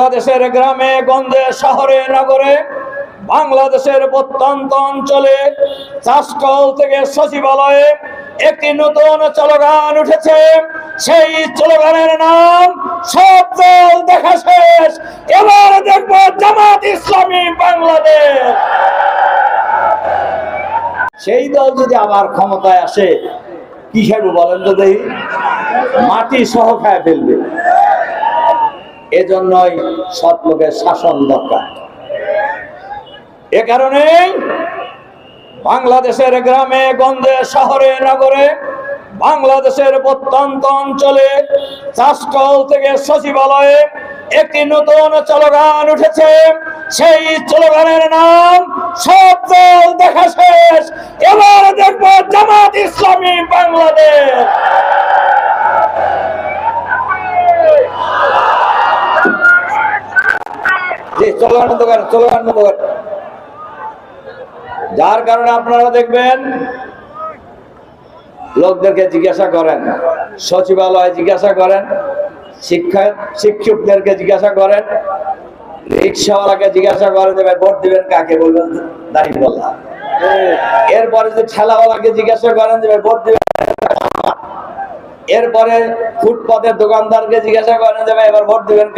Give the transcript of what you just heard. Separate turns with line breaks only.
বাংলাদেশের গ্রামে, গঞ্জে, শহরে, নগরে, বাংলাদেশের প্রত্যন্ত অঞ্চলে চাষকল থেকে সচিবালয়ে একটি নতুন স্লোগান উঠেছে। সেই স্লোগানের নাম, সব দল দেখা শেষ। এবার দেখব জামাত ইসলামী বাংলাদেশ। সেই দল যদি আবার ক্ষমতায় আসে, কি বলেন তো দেখি? মাটি সহ খায় ফেলবে। এজন্যই সৎ লোকের শাসন দরকার। এ কারণেই বাংলাদেশের গ্রামে, গঞ্জে, শহরে, নগরে, বাংলাদেশের প্রত্যন্ত অঞ্চলে চাষকল থেকে সচিবালয়ে একটি নতুন স্লোগান উঠেছে। সেই স্লোগানের নাম সব দল দেখা শেষ। এবার দেখব জামাত ইসলামী বাংলাদেশ। স্লোগান বন্ধ করেন স্লোগান বন্ধ করেন। যার কারণে আপনারা দেখবেন, লোকদেরকে জিজ্ঞাসা করেন, সচিবালয়ে জিজ্ঞাসা করেন, শিক্ষা, শিক্ষকদেরকে জিজ্ঞাসা করেন, রিক্সাওয়ালাকে জিজ্ঞাসা যে, ভাই, ভোট দিবেন কাকে? বলবেন দাঁড়িয়ে এরপরে যে ঠেলাওয়ালাকে জিজ্ঞাসা করেন ভাই, ভোট দিবেন এরপরে ফুটপাতের দোকানদারকে জিজ্ঞাসা করেন ভাই, এবার ভোট দিবেন?